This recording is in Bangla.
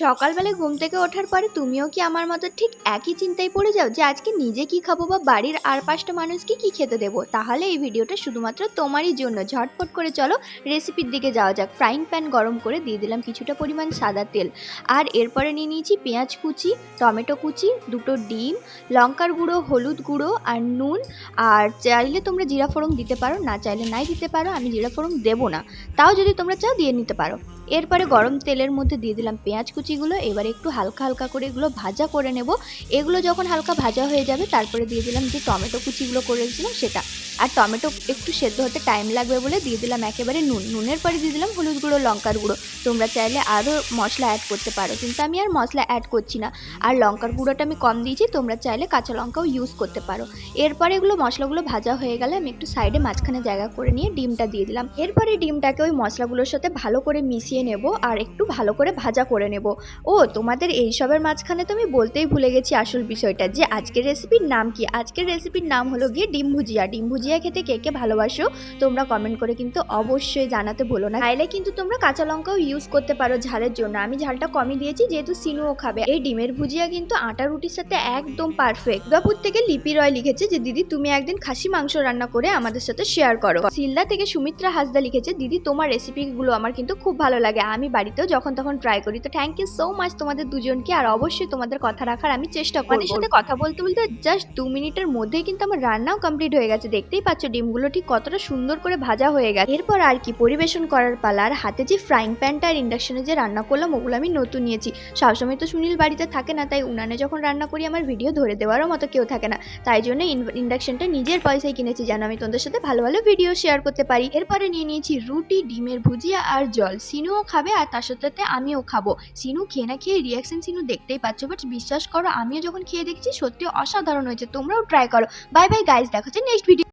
সকালবেলায় ঘুম থেকে ওঠার পরে তুমিও কি আমার মতো ঠিক একই চিন্তায় পড়ে যাও যে আজকে নিজে কি খাব বা বাড়ির আর পাঁচটা মানুষকে কি খেতে দেবো? তাহলে এই ভিডিওটা শুধুমাত্র তোমারই জন্য। ঝটপট করে চলো রেসিপির দিকে যাওয়া যাক। ফ্রাইং প্যান গরম করে দিয়ে দিলাম কিছুটা পরিমাণ সাদা তেল। আর এরপরে নিয়ে নিয়েছি পেঁয়াজ কুচি, টমেটো কুচি, দুটো ডিম, লঙ্কার গুঁড়ো, হলুদ গুঁড়ো আর নুন। আর চাইলে তোমরা জিরা ফোড়ন দিতে পারো, না চাইলে নাই দিতে পারো। আমি জিরা ফোড়ন দেবো না। তাও যদি তোমরা চাও দিয়ে নিতে পারো। এরপরে গরম তেলের মধ্যে দিয়ে দিলাম পেঁয়াজ কুচিগুলো, এবার একটু হালকা হালকা করে এগুলো ভাজা করে নেব। এগুলো যখন হালকা ভাজা হয়ে যাবে, তারপরে দিয়ে দিলাম যে টমেটো কুচিগুলো করে দিয়েছিলাম সেটা আর টমেটো একটু সেদ্ধ হতে টাইম লাগবে বলে দিয়ে দিলাম একেবারে নুন। নুনের পরে দিয়ে দিলাম হলুদ গুঁড়ো, লঙ্কার গুঁড়ো। তোমরা চাইলে আরও মশলা অ্যাড করতে পারো, কিন্তু আমি আর মশলা অ্যাড করছি না। আর লঙ্কার গুঁড়োটা আমি কম দিয়েছি, তোমরা চাইলে কাঁচা লঙ্কাও ইউজ করতে পারো। এরপরে এগুলো মশলাগুলো ভাজা হয়ে গেলে আমি একটু সাইডে মাঝখানে জায়গা করে নিয়ে ডিমটা দিয়ে দিলাম। এরপরে ডিমটাকে ওই মশলাগুলোর সাথে ভালো করে মিশিয়ে নেব আর একটু ভালো করে ভাজা করে নেব। ও, তোমাদের এইসবের মাঝখানে তো আমি বলতেই ভুলে গেছি আসল বিষয়টা, যে আজকের রেসিপির নাম কি? আজকের রেসিপির নাম হলো গিয়ে ডিম ভুজিয়া। ডিম ভুজিয়া খেতে কে কে ভালোবাসো, তোমরা কমেন্ট করে কিন্তু অবশ্যই জানাতে ভুলো না। চাইলে কিন্তু তোমরা কাঁচা লঙ্কাও ইউজ করতে পারো ঝালের জন্য। আমি ঝালটা কমই দিয়েছি, যেহেতু সিনুও খাবে। এই ডিমের ভুজিয়া কিন্তু আটা রুটির সাথে একদম পারফেক্ট দুর্গাপুর থেকে লিপি রয় লিখেছে যে, দিদি, তুমি একদিন খাসি মাংস রান্না করে আমাদের সাথে শেয়ার করো। সিলদা থেকে সুমিত্রা হাসদা লিখেছে, দিদি, তোমার রেসিপিগুলো আমার কিন্তু খুব ভালো লাগে। আমি বাড়িতেও যখন তখন ট্রাই করি। তো থ্যাংক ইউ সো মাচ তোমাদের দুজনকে, আর অবশ্যই তোমাদের কথা রাখার আমি চেষ্টা করি সাথে কথা বলতে বলতে জাস্ট দু মিনিটের মধ্যেই কিন্তু আমার রান্নাও কমপ্লিট হয়ে গেছে। দেখতেই পাচ্ছ ডিমগুলো ঠিক কতটা সুন্দর করে ভাজা হয়ে গেছে। এরপর আর কি পরিবেশন করার পালা, আর হাতে যে ফ্রাইং প্যানটা আর ইন্ডাকশনে যে রান্না করলাম, ওগুলো আমি নতুন নিয়েছি। সবসময় তো সুনীল বাড়িতে থাকে না, তাই উনানে যখন রান্না করি, আমার ভিডিও ধরে দেওয়ারও মতো কেউ থাকে না। তাই জন্য ইন্ডাকশনটা নিজের পয়সায় কিনেছি যেন আমি তোমাদের সাথে ভালো ভালো ভিডিও শেয়ার করতে পারি। এরপরে নিয়ে নিয়েছি রুটি, ডিমের ভুজিয়া আর জল। সিনুও খাবে, আর তার সাথে সাথে আমিও খাব। সিনু খেয়ে না খেয়ে রিয়াকশন সিনু দেখতেই পাচ্ছ বাট বিশ্বাস করো, আমিও যখন খেয়ে দেখছি সত্যি অসাধারণ হয়েছে। তোমরাও ট্রাই করো। বাই বাই গাইজ দেখা হচ্ছে নেক্সট ভিডিও